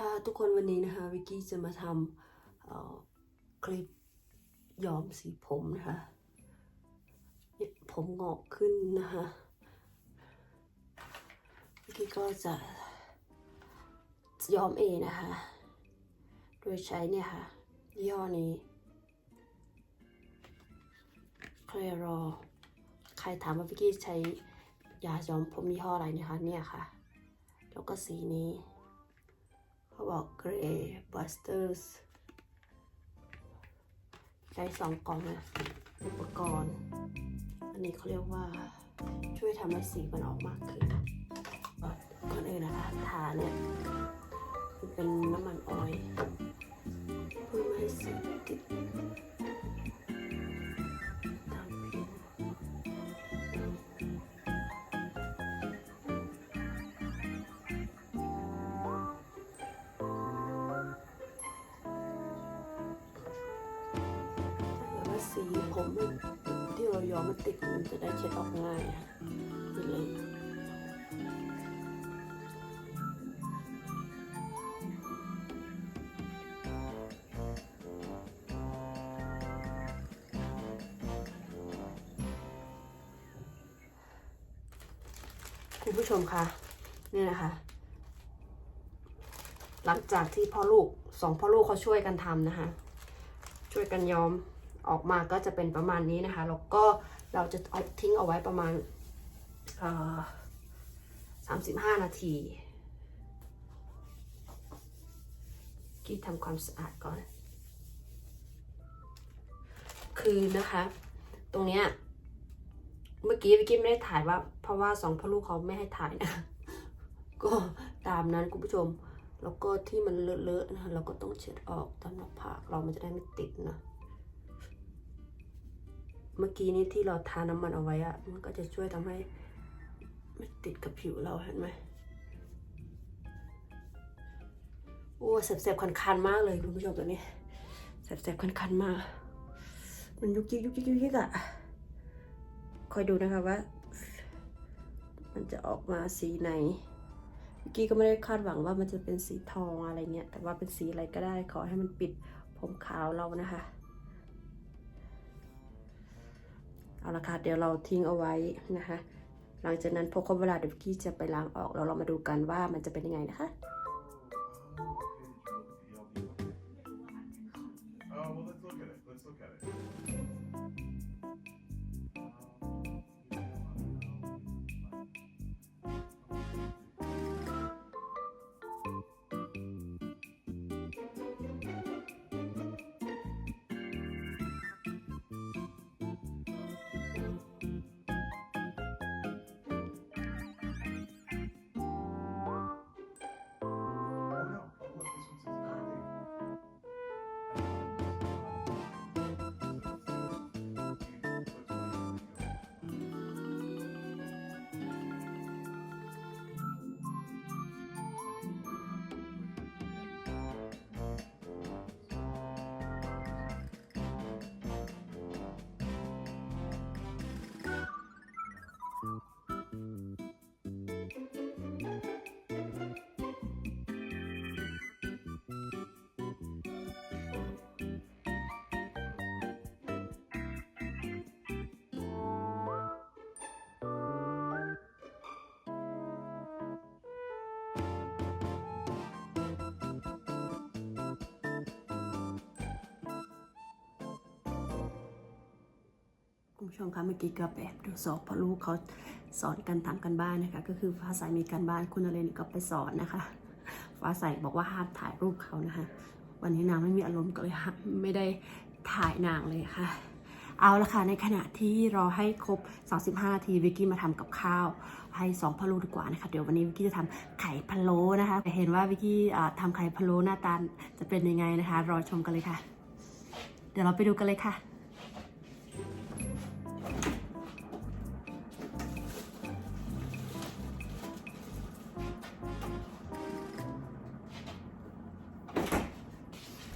ค่ะทุกคนวันนี้นะคะวิกกี้จะมาทำคลิปย้อมสีผมนะคะผมงอกขึ้นนะคะวิกกี้ก็จะย้อมเองนะคะ โดยใช้เนี่ยค่ะยี่ห้อนี้เคลรอใครถามว่าวิกกี้ใช้ยาย้อมผมยี่ห้ออะไรนะคะเนี่ยค่ะ แล้วก็สีนี้ เขาบอก Grey Busters ใช้สองกล่องนะอุปกรณ์ อันนี้เขาเรียกว่าช่วยทำให้สีมันออกมากขึ้นก่อนอื่นนะคะทาเนี่ยมันเป็นน้ำมันออยล์เพื่อให้สีติด ผมที่เราย้อมมันติดมันจะได้เช็ดออกง่ายอะเลยคุณผู้ชมคะนี่นะคะ หลังจากที่พ่อลูกสองพ่อลูกเขาช่วยกันทำนะคะ ช่วยกันย้อม ออกมาก็จะเป็นประมาณนี้นะคะ แล้วก็เราจะเอาทิ้งเอาไว้ประมาณสามสิบห้านาทีกี้ทำความสะอาดก่อน คือนะคะ ตรงเนี้ยเมื่อกี้วิกกี้ไม่ได้ถ่ายว่า เพราะว่าสองพ่อลูกเขาไม่ให้ถ่ายนะ ก็ตามนั้นคุณผู้ชม แล้วก็ที่มันเลอะๆนะคะเราก็ต้องเช็ดออกตามหน้าผากเรามันจะได้ไม่ติดนะ เมื่อกี้นี้ที่เราทาน้ำมันเอาไว้อะมันก็จะช่วยทำให้ไม่ติดกับผิวเราเห็นไหมโอ้แสบๆคันๆมากเลยคุณผู้ชมตัวนี้แสบๆคันๆมาก มันยุกยิกยุกยิกยุกยิกอะคอยดูนะคะว่า มันจะออกมาสีไหนเมื่อกี้ก็ไม่ได้คาดหวังว่ามันจะเป็นสีทองอะไรเงี้ยแต่ว่าเป็นสีอะไรก็ได้ขอให้มันปิดผมขาวเรานะคะ เอาละค่ะเดี๋ยวเราทิ้งเอาไว้นะคะ หลังจากนั้นพอครบเวลาเดี๋ยวกี้จะไปล้างออกแล้วเรามาดูกันว่ามันจะเป็นยังไงนะคะ คุณผู้ชมคะเมื่อกี้ก็แบบดูสอบพอลูกเขาสอนกันทำกันบ้านนะคะ ก็คือฟ้าใสมีการบ้านคุณนเรนก็ไปสอนนะคะ ฟ้าใสบอกว่าห้ามถ่ายรูปเขานะคะ วันนี้นางไม่มีอารมณ์ก็เลยไม่ได้ถ่ายนางเลยค่ะ เอาละค่ะในขณะที่รอให้ครบ 35 นาทีวิกกี้มาทำกับข้าวให้สองพะโล้ดีกว่านะคะ เดี๋ยววันนี้วิกกี้จะทำไข่พะโล้นะคะเห็นว่าวิกกี้ทำไข่พะโล้หน้าตาจะเป็นยังไงนะคะ รอชมกันเลยค่ะ เดี๋ยวเราไปดูกันเลยค่ะ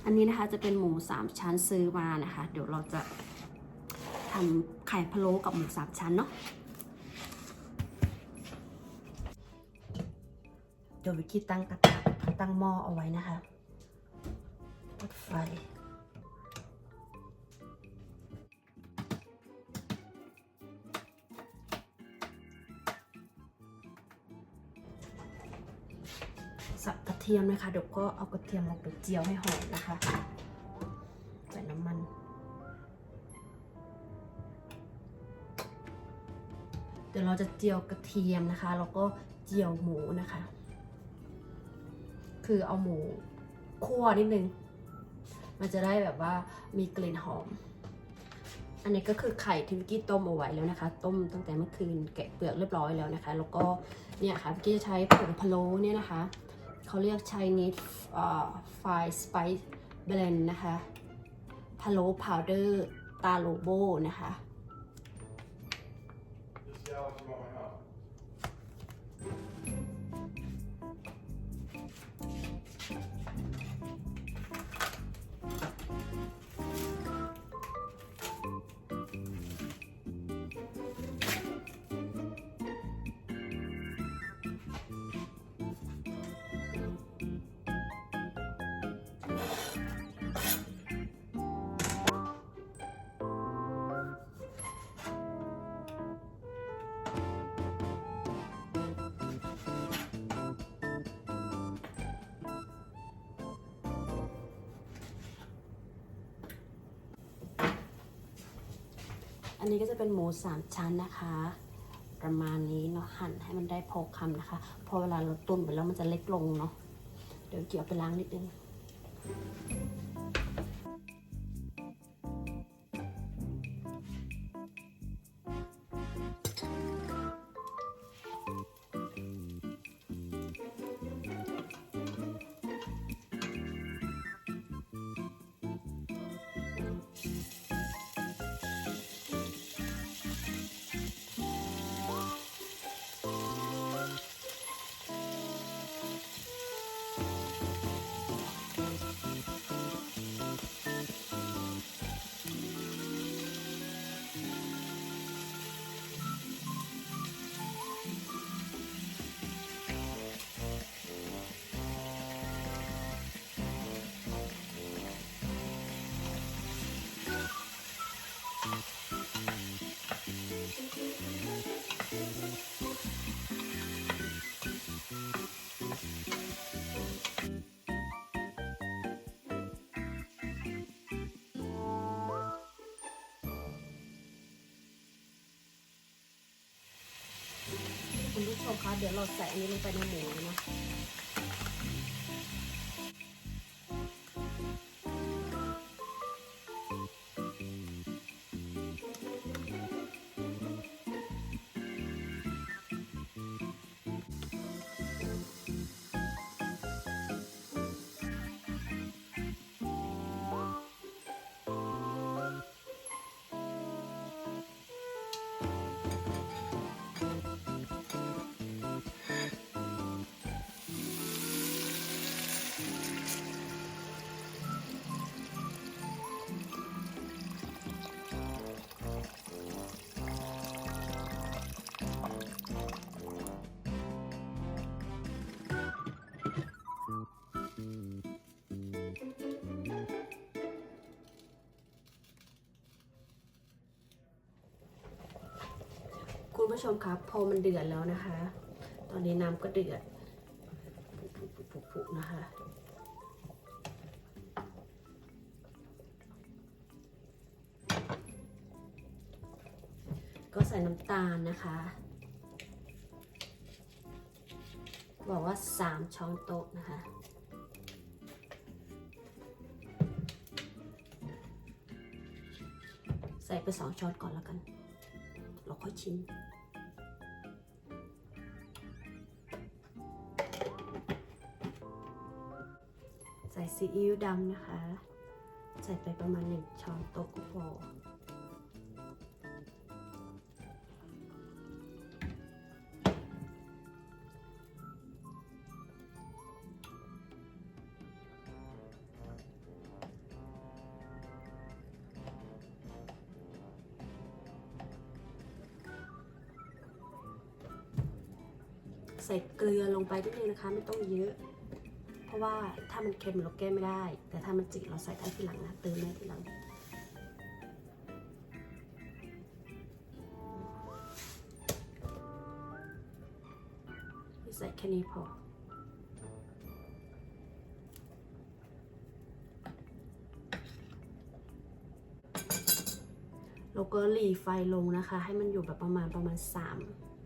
อันนี้นะคะจะเป็นหมูสามชั้นซื้อมานะคะ เดี๋ยวเราจะทำไข่พะโล้กับหมูสามชั้นเนาะเดี๋ยววิกกี้ตั้งกระทะตั้งหม้อเอาไว้นะคะปิดไฟ ทียมนะคะเดี๋ยวก็เอากระเทียมลงไปเจียวให้หอมนะคะใส่น้ำมันเดี๋ยวเราจะเจียวกระเทียมนะคะแล้วก็เจียวหมูนะคะ คือเอาหมูคั่วนิดนึง มันจะได้แบบว่ามีกลิ่นหอม อันนี้ก็คือไข่ที่วิกกี้ต้มเอาไว้แล้วนะคะ ต้มตั้งแต่เมื่อคืนแกะเปลือกเรียบร้อยแล้วนะคะ แล้วก็เนี่ยค่ะวิกกี้จะใช้ผงพะโล้เนี่ยนะคะ เขาเรียก Chinese uh, Fried Spice Blend นะคะพะโล้พาวเดอร์ตาโลโบนะคะ อันนี้ก็จะเป็นหมูสามชั้นนะคะ ประมาณนี้เนาะหั่นให้มันได้พอคำนะคะ พอเวลาเราตุนไปแล้วมันจะเล็กลงเนาะเดี๋ยวเกี่ยวไปล้างนิดนึง ผู้ชมคะเดี๋ยวเราใส่อันนี้ลงไปในหมูนะ ผู้ชมครับพอมันเดือดแล้วนะคะ ตอนนี้น้ำก็เดือดผุๆๆนะคะ ก็ใส่น้ำตาลนะคะ บอกว่า 3 ช้อนโต๊ะนะคะใส่ไป2ช้อนก่อนแล้วกัน เราค่อยชิม ส่ซีอิ๊วดำนะคะ ใส่ไปประมาณหนึ่งช้อนโต๊ะก็พอใส่เกลือลงไปนิดนึงนะคะ ไม่ต้องเยอะะว่าถ้ามันเค็มเราแก้ไม่ได้ แต่ถ้ามันจืดเราใส่ได้ทีหลังนะเติมได้ทีหลังใส่แค่นี้พอแล้วก็หลีไฟลงนะคะ ให้มันอยู่แบบประมาณประมาณ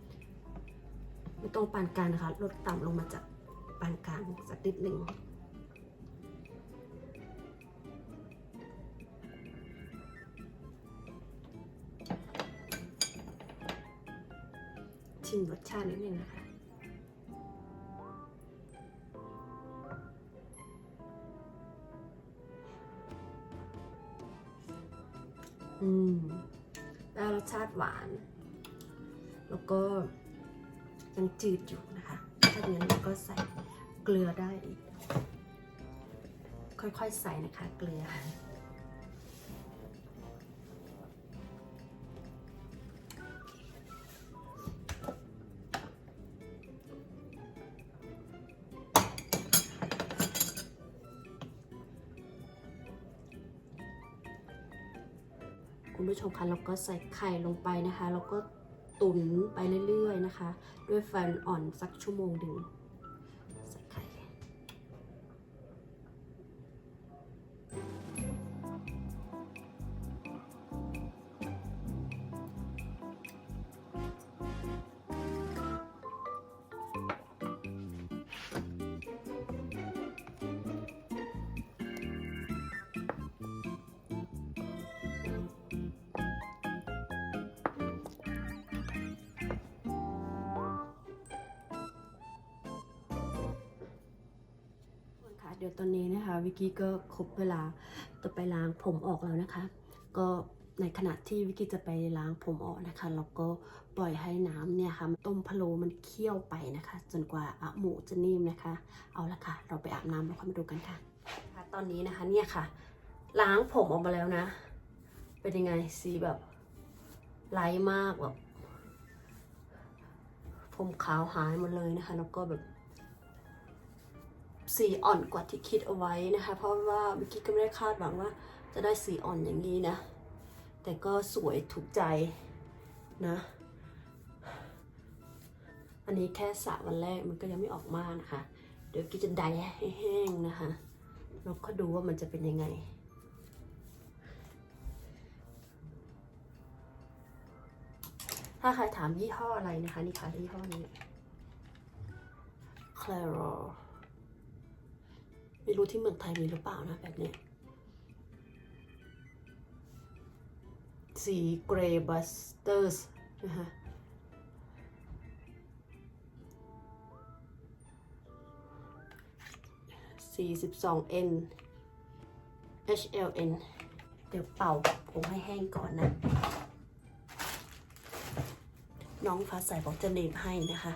3ไม่ต้องปานกลางนะคะ ลดต่ำลงมาจาก ปานกลางสักนิดหนึ่งชิมรสชาตินิดนึงนะคะ อืมได้รสชาติหวาน แล้วก็ยังจืดอยู่นะคะ ถ้าอย่างนั้นเราก็ใส่ เกลือได้อีก ค่อยๆใส่นะคะเกลือ คุณผู้ชมคะเราก็ใส่ไข่ลงไปนะคะ แล้วก็ตุ๋นไปเรื่อยๆนะคะ ด้วยไฟอ่อนสักชั่วโมงหนึ่ง ดี๋ยวตอนนี้นะคะวิกกี้ก็ครบเวลาจะไปล้างผมออกแล้วนะคะ ก็ในขณะที่วิกกี้จะไปล้างผมออกนะคะเราก็ปล่อยให้น้ำเนี่ยค่ะต้มพะโลมันเคี่ยวไปนะคะ จนกว่าอะหมูจะนิ่มนะคะ เอาละค่ะ เราไปอาบน้ำแล้วค่อยมาดูกันค่ะตอนนี้นะคะเนี่ยค่ะ ล้างผมออกมาแล้วนะ เป็นยังไงสีแบบไลท์มากแบบผมขาวหายหมดเลยนะคะ แล้วก็แบบ สีอ่อนกว่าที่คิดเอาไว้นะคะ เพราะว่าเมื่อกี้ก็ไม่ได้คาดหวังว่า จะได้สีอ่อนอย่างนี้นะ แต่ก็สวยถูกใจนะ อันนี้แค่สระวันแรกมันก็ยังไม่ออกมานะคะ เดี๋ยวกิ๊จะไดให้แห้งนะคะแล้วก็ดูว่ามันจะเป็นยังไงถ้าใครถามยี่ห้ออะไรนะคะ นี่ค่ะยี่ห้อนี้ Claro ไม่รู้ที่เมืองไทยมีหรือเปล่านะแบบเนี้ยสีเกรย์บัสเตอร์สนะคะสี่สิบสอง N HLN เดี๋ยวเป่าผมให้แห้งก่อนนะ น้องฟ้าใสบอกจะเนมให้นะคะ